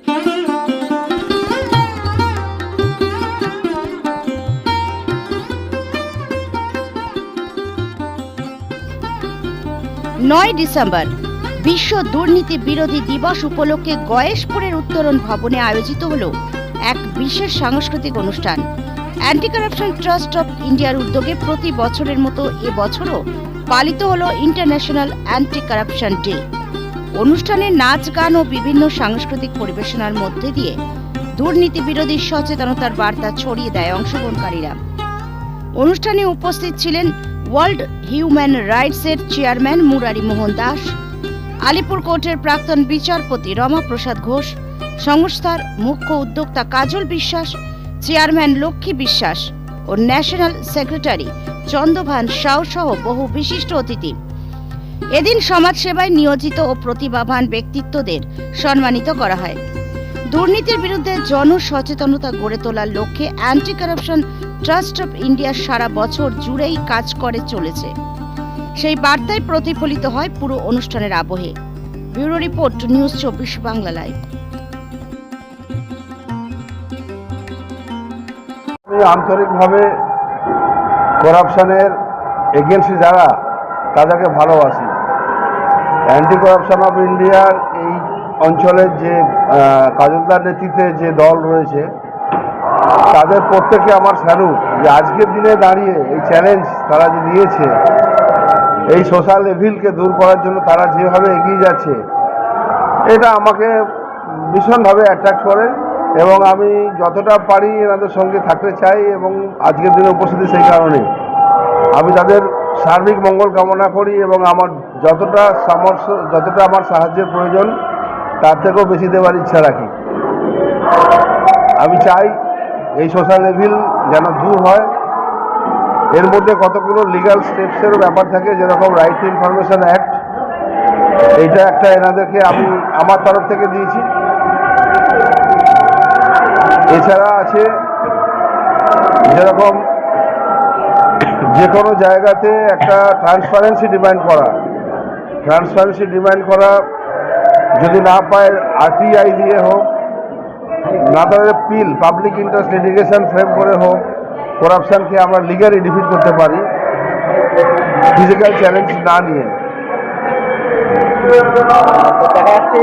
নয় ডিসেম্বর, বিশ্ব দুর্নীতি বিরোধী দিবস উপলক্ষে গয়েশপুরের উত্তরণ ভবনে আয়োজিত হল এক বিশেষ সাংস্কৃতিক অনুষ্ঠান। অ্যান্টি কারাপশন ট্রাস্ট অফ ইন্ডিয়ার উদ্যোগে প্রতি বছরের মতো এবছরও পালিত হল ইন্টারন্যাশনাল অ্যান্টি কারাপশন ডে অনুষ্ঠানে নাচ, গান ও বিভিন্ন সাংস্কৃতিক পরিবেশনার মধ্যে দিয়ে দুর্নীতি বিরোধী সচেতনতার বার্তা ছড়িয়ে দেয় অংশগ্রহণকারীরা। অনুষ্ঠানে উপস্থিত ছিলেন ওয়ার্ল্ড হিউম্যান রাইটস এর চেয়ারম্যান মুরারি মোহন দাস, আলিপুর কোর্টের প্রাক্তন বিচারপতি রমা প্রসাদ ঘোষ, সংস্থার মুখ্য উদ্যোক্তা কাজল বিশ্বাস, চেয়ারম্যান লক্ষ্মী বিশ্বাস ও ন্যাশনাল সেক্রেটারি চন্দ্রভান সাউ সহ বহু বিশিষ্ট অতিথি। এদিন সমাজসেবায় নিয়োজিত ও প্রতিভাবান ব্যক্তিত্বদের সম্মানিত করা হয়। দুর্নীতির বিরুদ্ধে জনসচেতনতা গড়ে তোলার লক্ষ্যে anti corruption trust of India সারা বছর জুড়েই কাজ করে চলেছে। সেই বার্তায় প্রতিফলিত হয় পুরো অনুষ্ঠানের আবহে। ব্যুরো রিপোর্ট, নিউজ চব্বিশ বাংলা লাইভ। আন্তরিকভাবে করাপশনের এগেনস্টে যারা, তাদেরকে ভালোবাসি। অ্যান্টি করাপশন অফ ইন্ডিয়ার এই অঞ্চলের যে কাজলদার নেতৃত্বে যে দল রয়েছে, তাদের প্রত্যেকে আমার স্যালুট যে আজকের দিনে দাঁড়িয়ে এই চ্যালেঞ্জ তারা যে নিয়েছে, এই সোশ্যাল এভিলকে দূর করার জন্য তারা যেভাবে এগিয়ে যাচ্ছে, এটা আমাকে ভীষণভাবে অ্যাট্রাক্ট করে এবং আমি যতটা পারি এনাদের সঙ্গে থাকতে চাই এবং আজকের দিনে উপস্থিতি সেই কারণে। আমি তাদের সার্বিক মঙ্গল কামনা করি এবং আমার যতটা সামর্থ্য, যতটা আমার সাহায্যের প্রয়োজন, তার থেকেও বেশি দেওয়ার ইচ্ছা রাখি। আমি চাই এই সোশ্যাল লেভিল যেন দূর হয়। এর মধ্যে কতগুলো লিগাল স্টেপসেরও ব্যাপার থাকে, যেরকম রাইট টু ইনফরমেশন অ্যাক্ট এইটা একটা এনাদেরকে আমি আমার তরফ থেকে দিয়েছি। এছাড়া আছে যেরকম যে কোনো জায়গাতে একটা ট্রান্সপারেন্সি ডিমান্ড করা। ট্রান্সপারেন্সি ডিমান্ড করা যদি না পায় আরটিআই দিয়ে হোক না তাহলে PIL public interest litigation frame করে হোক করাপশনকে আমরা লিগালি ডিফিট করতে পারি ফিজিক্যাল চ্যালেঞ্জ না নিয়ে। দেখা যাচ্ছে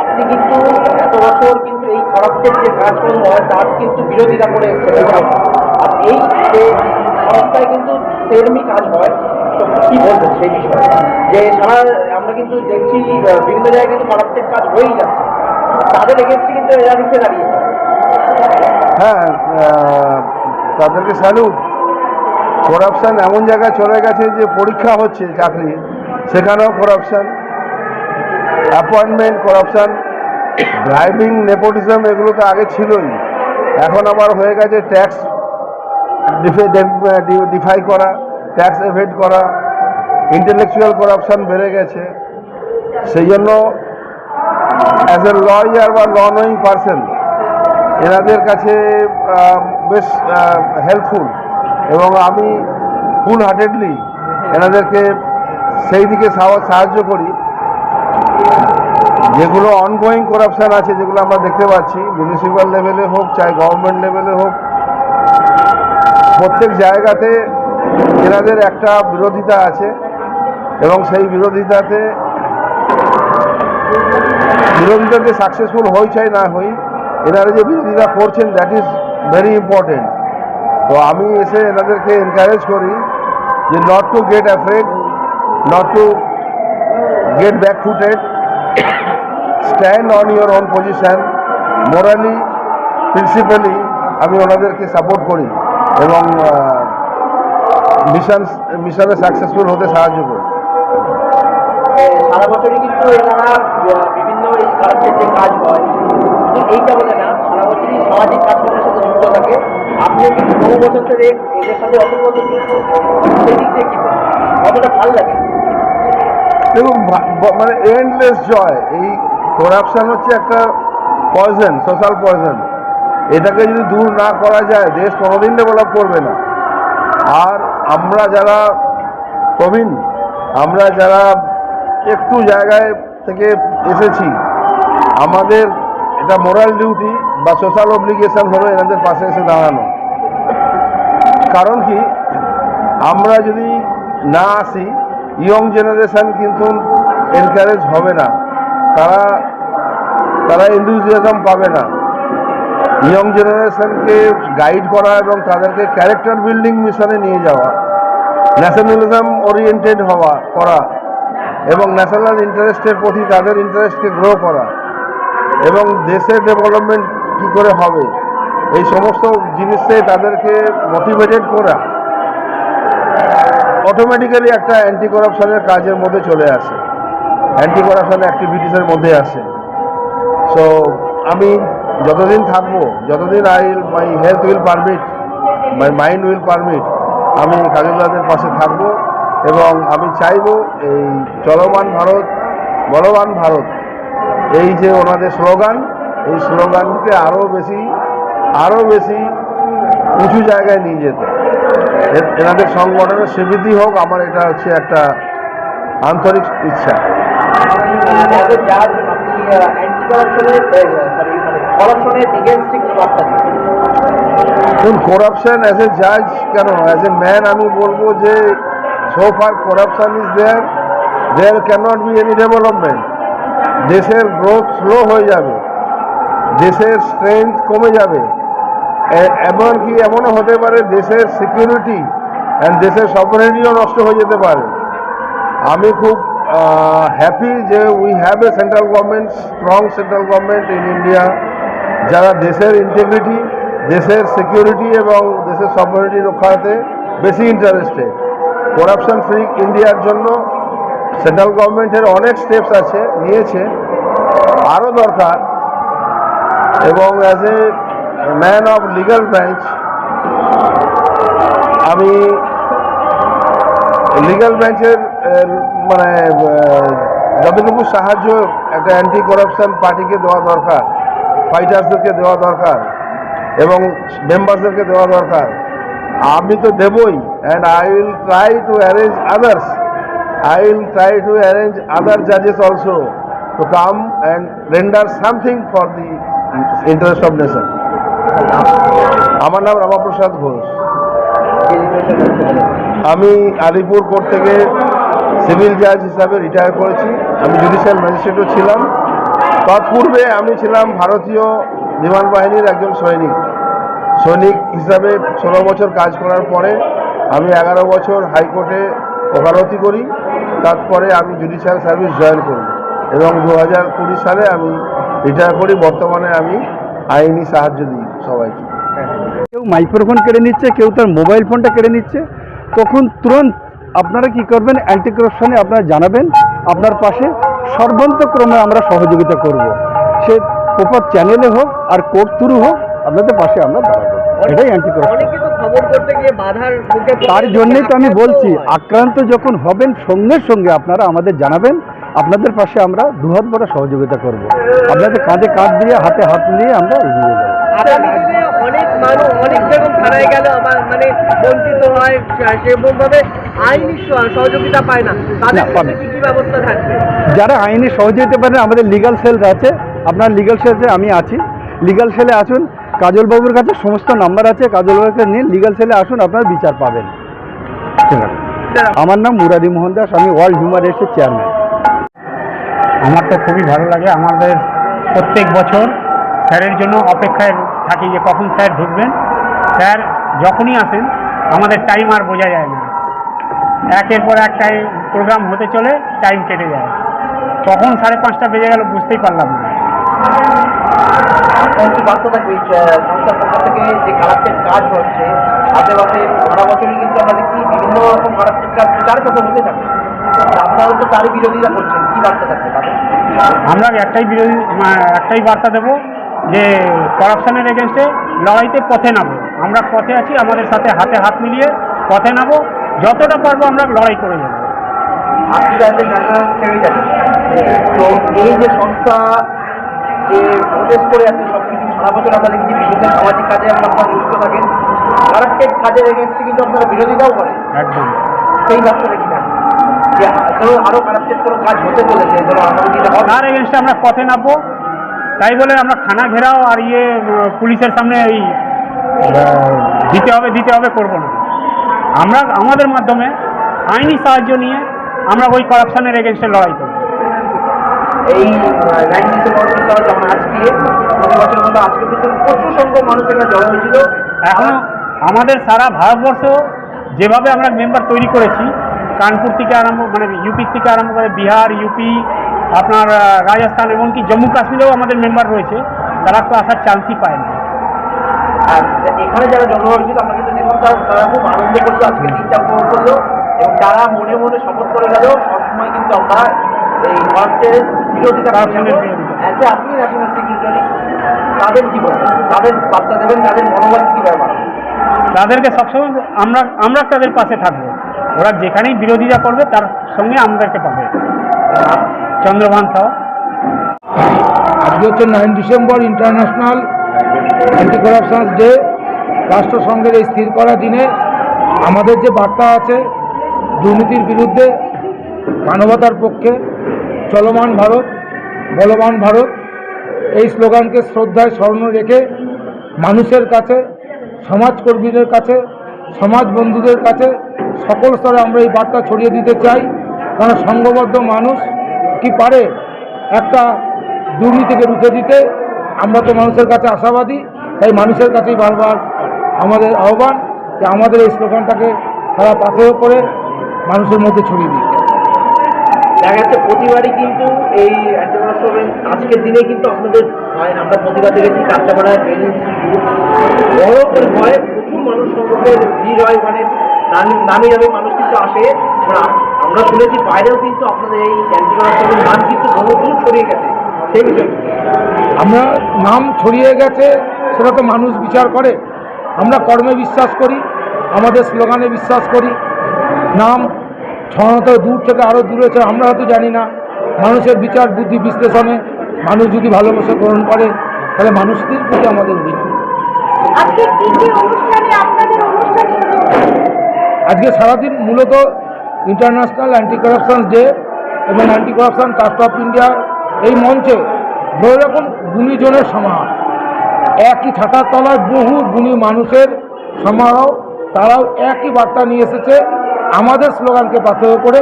আপনি কিন্তু এত বছর কিন্তু এই করাপ্টের যে কাজকর্ম হয় তার কিন্তু বিরোধিতা করে এসেছেন। আর এই যে সংস্থায় কিন্তু সেরমি কাজ হয়। কি বলবেন সেই বিষয়ে? যে সারা, আমরা কিন্তু দেখছি বিভিন্ন জায়গায় কিন্তু করাপ্টের কাজ হয়েই যাচ্ছে। তাদের এগেনস্টে কিন্তু এরা রুখে দাঁড়িয়েছে। হ্যাঁ তাদেরকে স্যালুট করাপশন এমন জায়গায় চলে গেছে যে পরীক্ষা হচ্ছে চাকরি, সেখানেও corruption appointment corruption driving nepotism এগুলো তো আগে ছিলই। এখন আবার হয়ে গেছে ট্যাক্স ডিফাই করা ট্যাক্স এভেড করা ইন্টেলেকচুয়াল করাপশন বেড়ে গেছে। সেই জন্য অ্যাজ এ লয়ার বা ল নোয়িং পারসন এনাদের কাছে বেশ হেল্পফুল এবং আমি ফুল হার্টেডলি এনাদেরকে সেই দিকে সাহা- সাহায্য করি। যেগুলো অনগোয়িং করাপশন আছে, যেগুলো আমরা দেখতে পাচ্ছি মিউনিসিপ্যাল লেভেলে হোক, চাই গভর্নমেন্ট লেভেলে হোক প্রত্যেক জায়গাতে এনাদের একটা বিরোধিতা আছে এবং সেই বিরোধিতাতে বিরোধিতাতে সাকসেসফুল হই চাই না হই, এনারা যে বিরোধিতা করছেন দ্যাট ইজ ভেরি ইম্পর্টেন্ট তো আমি এসে এনাদেরকে এনকারেজ করি যে not to get afraid not to get back footed stand on your own position morally principally আমি ওনাদেরকে সাপোর্ট করি। এবং মিশন মিশনে সাকসেসফুল হতে সাহায্য করি সারা বছরই কিন্তু এনারা বিভিন্ন এই কাজের যে কাজ হয় এইটা বলে না সারা বছরই সামাজিক কাজকর্মের সাথে যুক্ত থাকে। আপনিও কিন্তু বহু বছর ধরে এদের সাথে অতপ্রত যুক্ত দিয়ে কি কতটা ভালো লাগে? দেখুন মানে এন্ডলেস জয় এই করাপশন হচ্ছে একটা পয়জন সোশ্যাল পয়জন এটাকে যদি দূর না করা যায়, দেশ কোনোদিন ডেভেলপ করবে না। আর আমরা যারা প্রবীণ, আমরা যারা একটু জায়গায় থেকে এসেছি, আমাদের এটা মোরাল ডিউটি বা সোশ্যাল অব্লিগেশন হলো এনাদের পাশে এসে দাঁড়ানো। কারণ কি, আমরা যদি না আসি ইয়ং জেনারেশন কিন্তু এনকারেজ হবে না। তারা তারা এনথুজিয়াজম পাবে না। ইয়ং জেনারেশনকে গাইড করা এবং তাদেরকে ক্যারেক্টার বিল্ডিং মিশনে নিয়ে যাওয়া ন্যাশনালিজম ওরিয়েন্টেড হওয়া, করা এবং ন্যাশনাল ইন্টারেস্টের প্রতি তাদের ইন্টারেস্টকে গ্রো করা এবং দেশের ডেভেলপমেন্ট কী করে হবে, এই সমস্ত জিনিসে তাদেরকে মোটিভেটেড করা অটোমেটিক্যালি একটা অ্যান্টি করাপশনের কাজের মধ্যে চলে আসে। অ্যান্টি করাপশন অ্যাক্টিভিটিসের মধ্যে আসে। সো আমি যতদিন থাকব, যতদিন I my health will permit my mind will permit আমি কাজলদাদের পাশে থাকব এবং আমি চাইব এই চলমান ভারত, বলবান ভারত, এই যে ওনাদের স্লোগান, এই স্লোগানকে আরও বেশি আরও বেশি উঁচু জায়গায় নিয়ে যেতে। এনাদের সংগঠনের স্বীকৃতি হোক, আমার এটা হচ্ছে একটা আন্তরিক ইচ্ছা। করাপশন অ্যাজ এ জাজ কেন? অ্যাজ এ ম্যান আমি বলব যে so far corruption is there there can not be any development দেশের গ্রোথ স্লো হয়ে যাবে, দেশের স্ট্রেংথ কমে যাবে। এমনকি এমনও হতে পারে দেশের সিকিউরিটি অ্যান্ড দেশের সফরেনিও নষ্ট হয়ে যেতে পারে। আমি খুব হ্যাপি যে we have a central government strong central government in India যারা দেশের ইন্টিগ্রিটি দেশের সিকিউরিটি এবং দেশের সফরিটি রক্ষাতে বেশি ইন্টারেস্টেড করাপশন ফ্রি ইন্ডিয়ার জন্য সেন্ট্রাল গভর্নমেন্টের অনেক স্টেপস আছে, নিয়েছে, আরও দরকার এবং as a man of legal branch আমি লিগাল ব্রাঞ্চের মানে যতটুকু সাহায্য একটা অ্যান্টি করাপশন পার্টিকে দেওয়া দরকার ফাইটার্সদেরকে দেওয়া দরকার এবং মেম্বারসদেরকে দেওয়া দরকার। আমি তো দেবই and I will try to arrange others I will try to arrange other জাজেস also to come and render something for the interest of nation আমার নাম রামাপ্রসাদ ঘোষ। আমি আলিপুর কোর্ট থেকে সিভিল জাজ হিসাবে রিটায়ার করেছি। আমি জুডিশিয়াল ম্যাজিস্ট্রেটও ছিলাম। তৎপূর্বে আমি ছিলাম ভারতীয় বিমান বাহিনীর একজন সৈনিক। সৈনিক হিসাবে ষোলো বছর কাজ করার পরে আমি এগারো বছর হাইকোর্টে ওকালতি করি। তারপরে আমি জুডিশিয়াল সার্ভিস জয়েন করি এবং দু হাজার কুড়ি সালে আমি রিটায়ার করি। বর্তমানে আমি আইনি সাহায্য দিই সবাইকে। কেউ মাইক্রোফোন কেড়ে নিচ্ছে, কেউ তার মোবাইল ফোনটা কেড়ে নিচ্ছে। তখন তুরন্ত আপনারা কি করবেন? অ্যান্টি করাপশনে আপনারা জানাবেন। আপনার পাশে সর্বান্তক্রমে আমরা সহযোগিতা করব। সে প্রপার চ্যানেলে হোক আর কোর্ট থ্রু হোক আপনাদের পাশে আমরা দাঁড়াবো। এটাই অ্যান্টি। তার জন্যই তো আমি বলছি আক্রান্ত যখন হবেন সঙ্গে সঙ্গে আপনারা আমাদের জানাবেন। আপনাদের পাশে আমরা দুহাত ভরা সহযোগিতা করব। আপনাদের কাঁধে কাঁধ দিয়ে হাতে হাত নিয়ে আমরা এগিয়ে যাব। অনেক মানুষ অনেক থানায় গেল আবার মানে বঞ্চিত হয় সেরকমভাবে আইনি সহযোগিতা পায় না। তাদের না। কি কি ব্যবস্থা থাকবে? যারা আইনি সহযোগিতা পারেন আমাদের লিগাল সেল আছে। আপনার লিগাল সেলসে আমি আছি। লিগাল সেলে আসুন। কাজলবাবুর কাছে সমস্ত নাম্বার আছে। কাজলবাবুর কাছে নিন। লিগাল সেলে আসুন আপনার বিচার পাবেন। ঠিক আছে। আমার নাম মুরারি মোহন দাস আমি ওয়ার্ল্ড হিউম্যান রাইটসের চেয়ারম্যান আমার তো খুবই ভালো লাগে। আমাদের প্রত্যেক বছর স্যারের জন্য অপেক্ষায় থাকি যে কখন স্যার ঢুকবেন। স্যার যখনই আসেন আমাদের টাইম আর বোঝা যায় না। একের পর এক টাইম প্রোগ্রাম হতে চলে টাইম কেটে যায়। কখন সাড়ে পাঁচটা বেজে গেল বুঝতেই পারলাম না। আমরা একটাই বিরোধী একটাই বার্তা দেব যে করাপশনের এগেনস্টে লড়াইতে পথে নামো। আমরা পথে আছি আমাদের সাথে হাতে হাত মিলিয়ে পথে নামো। যতটা পারব আমরা লড়াই করে যাব তো এই যে সংস্থা যে প্রোটেস্ট করে আছে সব কিছু সারা বছর আমরা দেখছি বিভিন্ন সামাজিক কাজে আপনারা যুক্ত থাকেন। কারাপ্টেড কাজের এগেনস্টে কিন্তু আপনারা বিরোধিতাও করেন। একদম। সেই কোনো কাজ হতে চলেছে তার এগেনস্টে আমরা পথে নামবো। তাই বলে আমরা খানা ঘেরাও আর ইয়ে পুলিশের সামনে এই দিতে হবে দিতে হবে করব না। আমরা আমাদের মাধ্যমে আইনি সাহায্য নিয়ে আমরা ওই করাপশনের এগেনস্টে লড়াই করব। এই এখন আমাদের সারা ভারতবর্ষ যেভাবে আমরা মেম্বার তৈরি করেছি কানপুর থেকে আরম্ভ মানে ইউপি থেকে আরম্ভ করে বিহার ইউপি আপনার রাজস্থান এমনকি জম্মু কাশ্মীরেও আমাদের মেম্বার রয়েছে। তারা তো আসার চান্সই পায় না আর এখানে যারা জড়ো হয়েছিল আমরা কিন্তু দেখলাম তারা তারা খুব আনন্দ করল আজকে দিনটা উপভোগ করল। এবং তারা মনে মনে শপথ করে গেল সবসময় কিন্তু আমরা এই ভারতের বিরোধিতা করে Corruption এর যাব বিরোধিতা। অ্যাজ এ আপনি ন্যাশনাল সেক্রেটারি তাদের কি বলবেন? তাদের বার্তা দেবেন তাদের মনোবল কি ব্যাপার তাদেরকে সবসময় আমরা আমরা তাদের পাশে থাকব। ওরা যেখানেই বিরোধিতা করবে তার সঙ্গে আমাদেরকে পাবে। চন্দ্রভান সাহ আজকে হচ্ছে nine December international anti corruption day. রাষ্ট্রসংঘের এই স্থির করা দিনে আমাদের যে বার্তা আছে, দুর্নীতির বিরুদ্ধে, মানবতার পক্ষে, চলমান ভারত, বলবান ভারত, এই স্লোগানকে শ্রদ্ধায় স্মরণ রেখে মানুষের কাছে, সমাজকর্মীদের কাছে সমাজ বন্ধুদের কাছে সকল স্তরে আমরা এই বার্তা ছড়িয়ে দিতে চাই। কারণ সংঘবদ্ধ মানুষ কি পারে? একটা দুর্নীতিকে রুখে দিতে আমরা তো মানুষের কাছে আশাবাদী, তাই মানুষের কাছেই বারবার আমাদের আহ্বান যে আমাদের এই স্লোগানটাকে তারা পাথেয় করে মানুষের মধ্যে ছড়িয়ে দিতে দেখা যাচ্ছে প্রতিবারই কিন্তু এই আজকের দিনে কিন্তু আপনাদের আমরা প্রতিবাদ দেখেছি, কাঁচাপাড়ায় হয় প্রচুর মানুষ ভিড় হয়, ওখানে নামি দামি মানুষ কিন্তু আসে। আমরা শুনেছি বাইরেও কিন্তু আপনাদের এই অ্যান্টিকরাপশনের নাম কিন্তু বহু দূর ছড়িয়ে গেছে। সেই বিষয়ে। আমরা নাম ছড়িয়ে গেছে সেটা তো মানুষ বিচার করে। আমরা কর্মে বিশ্বাস করি আমাদের স্লোগানে বিশ্বাস করি। নাম ছড়ানো দূর থেকে আরও দূরে আমরা হয়তো জানি না। মানুষের বিচার বুদ্ধি বিশ্লেষণে মানুষ যদি ভালোবাসা গ্রহণ করে তাহলে মানুষদের প্রতি আমাদের অভিনয় আজকে কি কি অনুষ্ঠানে আপনাদের অনুষ্ঠান সাজানো আজকে সারাদিন মূলত ইন্টারন্যাশনাল অ্যান্টি করাপশন ডে এবং anti corruption trust of India এই মঞ্চে বহু রকম গুণীজনের সমাহার একই ছাতার তলায় বহু গুণী মানুষের সমারোহ তারাও একই বার্তা নিয়ে এসেছে। আমাদের স্লোগানকে পাথেয় করে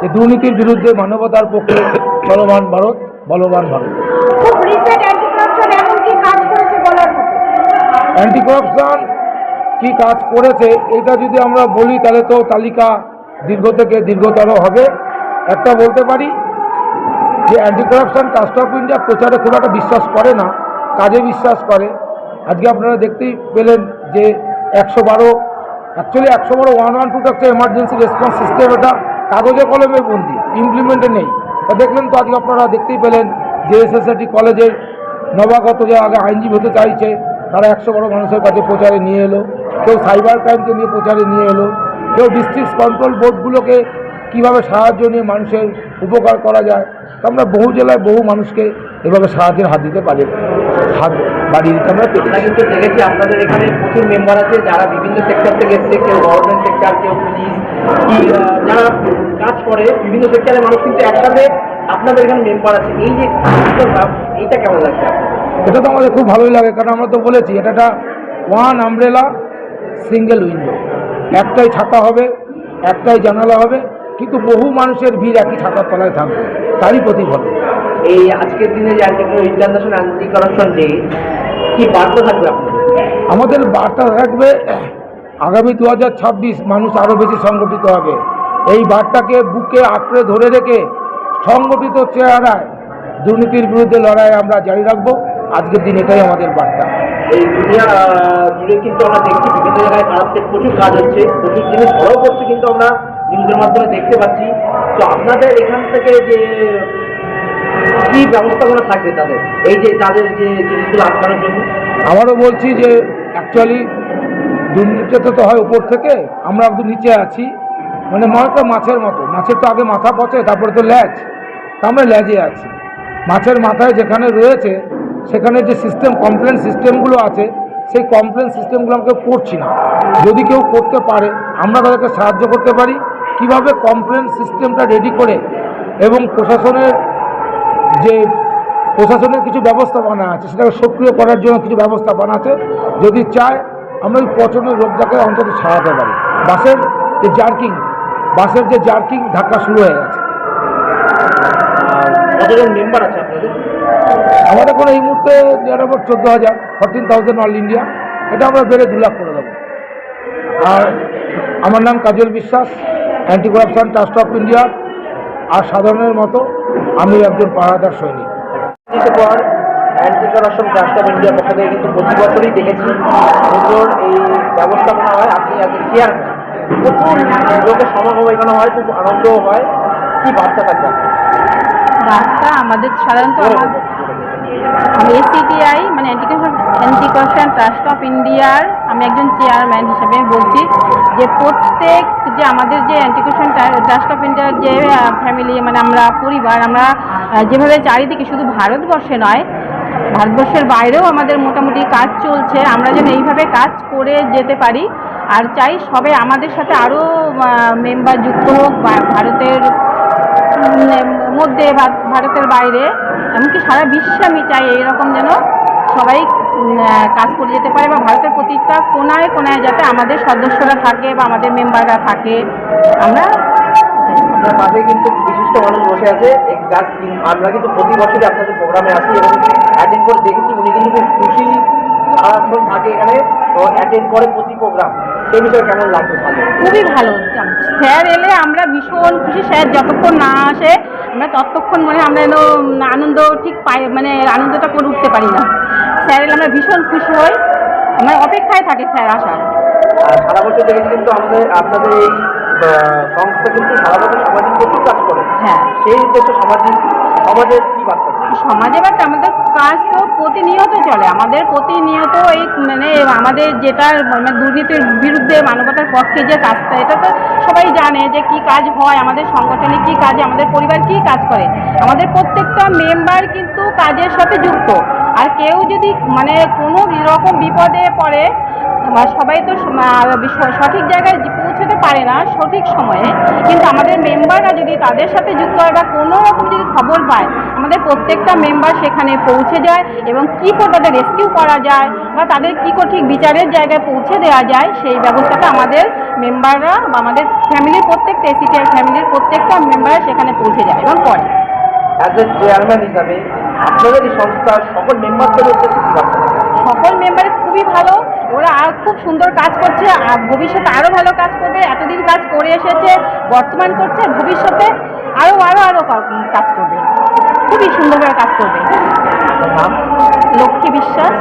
যে দুর্নীতির বিরুদ্ধে মানবতার পক্ষে চলমান ভারত বলবান ভারত। অ্যান্টি করাপশন কি কাজ করেছে এটা যদি আমরা বলি তাহলে তো তালিকা দীর্ঘ থেকে দীর্ঘতর হবে। একটা বলতে পারি যে anti corruption cast of India প্রচারে খুব একটা বিশ্বাস করে না, কাজে বিশ্বাস করে। আজকে আপনারা দেখতেই পেলেন যে একশো বারো অ্যাকচুয়ালি একশো বারো ওয়ান ওয়ান টুটা একটা এমার্জেন্সি রেসপন্স সিস্টেম এটা কাগজে কলমে বন্দি ইমপ্লিমেন্টে নেই। তা দেখলেন তো আজকে আপনারা দেখতেই পেলেন যে এসএসআইটি কলেজের নবাগত যে আগে আইনজীবী হতে চাইছে, তারা একশো বড় মানুষের কাছে প্রচারে নিয়ে এলো। কেউ সাইবার ক্রাইমকে নিয়ে প্রচারে নিয়ে এলো। কেউ ডিস্ট্রিক্ট কন্ট্রোল বোর্ডগুলোকে কীভাবে সাহায্য নিয়ে মানুষের উপকার করা যায় তো আমরা বহু জেলায় বহু মানুষকে এভাবে সাহায্যের হাত দিতে পারি। হাত বাড়িয়ে দিতে আমরা কিন্তু দেখেছি আপনাদের এখানে প্রচুর মেম্বার আছে যারা বিভিন্ন সেক্টর থেকে এসছে কেউ গভর্নমেন্ট সেক্টর কেউ পুলিশ যারা কাজ করে বিভিন্ন সেক্টরের মানুষ কিন্তু একসাথে আপনাদের এখানে মেম্বার আছে। এই যে এইটা কেমন লাগছে এটা তো আমাদের খুব ভালোই লাগে কারণ আমরা তো বলেছি এটা একটা ওয়ান আমব্রেলা সিঙ্গেল উইন্ডো একটাই ছাতা হবে একটাই জানালা হবে কিন্তু বহু মানুষের ভিড় একই ছাতার তলায় থাকবে তারই এই আজকের দিনে যে ইন্টারন্যাশনাল অ্যান্টি করাপশন ডে কি বার্তা থাকবে আমাদের বার্তা থাকবে আগামী দু হাজার ছাব্বিশ মানুষ আরও বেশি সংগঠিত হবে। এই বার্তাকে বুকে আঁকড়ে ধরে রেখে সংগঠিত চেহারায় দুর্নীতির বিরুদ্ধে লড়াই আমরা জারি রাখব। আজকের দিন এটাই আমাদের বার্তা। এই দুনিয়া জুড়ে কিন্তু আমরা দেখছি বিভিন্ন জায়গায় কারাপ্টের প্রচুর কাজ হচ্ছে, প্রচুর জিনিস ধরাও করছে কিন্তু আমরা নিউজের মাধ্যমে দেখতে পাচ্ছি। তো আপনাদের এখান থেকে যে, কি ব্যবস্থাপনা থাকবে তাদের? এই যে তাদের যে জিনিসগুলো আটকানোর জন্য? আবারও বলছি যে অ্যাকচুয়ালি দুর্নীতিটা তো হয় উপর থেকে, আমরা একদম নিচে আছি। মানে মনে মাছের মতো, মাছের তো আগে মাথা পচে, তারপরে তো ল্যাজ। তা আমরা ল্যাজে আছি। মাছের মাথায় যেখানে রয়েছে সেখানে যে সিস্টেম কমপ্লেন সিস্টেমগুলো আছে, সেই কমপ্লেন সিস্টেমগুলো আমাকে করছি না। যদি কেউ করতে পারে, আমরা তাদেরকে সাহায্য করতে পারি। কীভাবে কমপ্লেন সিস্টেমটা রেডি করে এবং প্রশাসনের যে প্রশাসনের কিছু ব্যবস্থাপনা আছে, সেটাকে সক্রিয় করার জন্য কিছু ব্যবস্থাপনা আছে, যদি চায়, আমরা ওই পচনের রোগটাকে অন্তত সারাতে পারি। বাসের যে জার্কিং, বাসের যে জার্কিং ধাক্কা শুরু হয়ে গেছে। কতজন মেম্বার আছে আপনাদের? আমাদের কোনো এই মুহূর্তে নিয়ার অ্যাবাউট চোদ্দ হাজার ফোরটিন থাউজেন্ড অল ইন্ডিয়া এটা আমরা বেড়ে দু লাখ করে দেবো। আর আমার নাম Kajal Biswas anti corruption trust of India আর সাধারণের মতো আমি একজন পাহারাদার সৈনিক। দিতে পর অ্যান্টি কারাপশন ট্রাস্ট অফ ইন্ডিয়ার পক্ষ থেকে কিন্তু প্রতি বছরই দেখেছি এই ব্যবস্থাপনা হয়। আপনি চেয়ারম্যান প্রচুর লোকের সমাগম এখানে হয় খুব আনন্দও হয়। কি বার্তা থাকবে বার্তা আমাদের সাধারণত আমাদের এসিটিআই মানে অ্যান্টি করাপশন ট্রাস্ট অফ ইন্ডিয়ার আমি একজন চেয়ারম্যান হিসেবে বলছি যে প্রত্যেক যে আমাদের যে অ্যান্টি করাপশন ট্রাস্ট অফ ইন্ডিয়ার যে ফ্যামিলি মানে আমরা পরিবার আমরা যেভাবে চারিদিকে শুধু ভারতবর্ষে নয় ভারতবর্ষের বাইরেও আমাদের মোটামুটি কাজ চলছে আমরা যেন এইভাবে কাজ করে যেতে পারি। আর চাই সবে আমাদের সাথে আরও মেম্বার যুক্ত হোক বা- ভারতের মধ্যে ভারতের বাইরে। এমনকি সারা বিশ্বে আমি চাই এইরকম যেন সবাই কাজ করে যেতে পারে বা ভারতের প্রতিটা কোনায় কোনায় যাতে আমাদের সদস্যরা থাকে বা আমাদের মেম্বাররা থাকে। আমরা আপনার পাশে কিন্তু বিশিষ্ট মানুষ বসে আছে জাস্ট আমরা কিন্তু প্রতি বছরই আপনাদের প্রোগ্রামে আসি এবং অ্যাটেন্ড করে দেখেছি উনি কিন্তু খুব খুশি সারাক্ষণ থাকে এখানে অ্যাটেন্ড করে প্রতি প্রোগ্রাম। সেই বিষয়ে কেমন লাগবে খুবই ভালো। স্যার এলে আমরা ভীষণ খুশি। স্যার যতক্ষণ না আসে আমরা ততক্ষণ মানে আমরা যেন আনন্দ ঠিক পাই মানে আনন্দটা করে উঠতে পারি না। স্যার এলে আমরা ভীষণ খুশি হই। আমরা অপেক্ষায় থাকি স্যার আসার সারা বছর দেখেছি কিন্তু আমাদের আপনাদের এই সংস্থা কিন্তু সারা বছর সামাজিক প্রচুর কাজ করে। হ্যাঁ। সেই উদ্দেশ্যে সামাজিক সমাজের কি বার্তা সমাজে বাট আমাদের কাজ তো প্রতিনিয়ত চলে। আমাদের প্রতিনিয়ত এই মানে আমাদের যেটা মানে দুর্নীতির বিরুদ্ধে মানবতার পক্ষে যে কাজটা এটা তো সবাই জানে যে কি কাজ হয় আমাদের সংগঠনে কি কাজ আমাদের পরিবার কি কাজ করে। আমাদের প্রত্যেকটা মেম্বার কিন্তু কাজের সাথে যুক্ত। আর কেউ যদি মানে কোনো রকম বিপদে পড়ে সবাই তো সঠিক জায়গায় পৌঁছতে পারে না সঠিক সময়ে। কিন্তু আমাদের মেম্বাররা যদি তাদের সাথে যুক্ত হয় বা কোনো রকম যদি খবর পায় আমাদের প্রত্যেকটা মেম্বার সেখানে পৌঁছে যায় এবং কী করে তাদের রেস্কিউ করা যায় বা তাদের কী করে ঠিক বিচারের জায়গায় পৌঁছে দেওয়া যায় সেই ব্যবস্থাটা আমাদের মেম্বাররা বা আমাদের ফ্যামিলির প্রত্যেকটা এসিটিআর ফ্যামিলির প্রত্যেকটা মেম্বার সেখানে পৌঁছে যায় এবং করে। অ্যাজ এ চেয়ারম্যান হিসাবে আপনাদের সংস্থার সকল মেম্বারদের? সকল মেম্বার খুবই ভালো। ওরা আর খুব সুন্দর কাজ করছে আর ভবিষ্যতে আরও ভালো কাজ করবে এতদিন কাজ করে এসেছে বর্তমান করছে ভবিষ্যতে আরও আরও আরও কাজ করবে। খুবই সুন্দরভাবে কাজ করবে। লক্ষ্মী বিশ্বাস।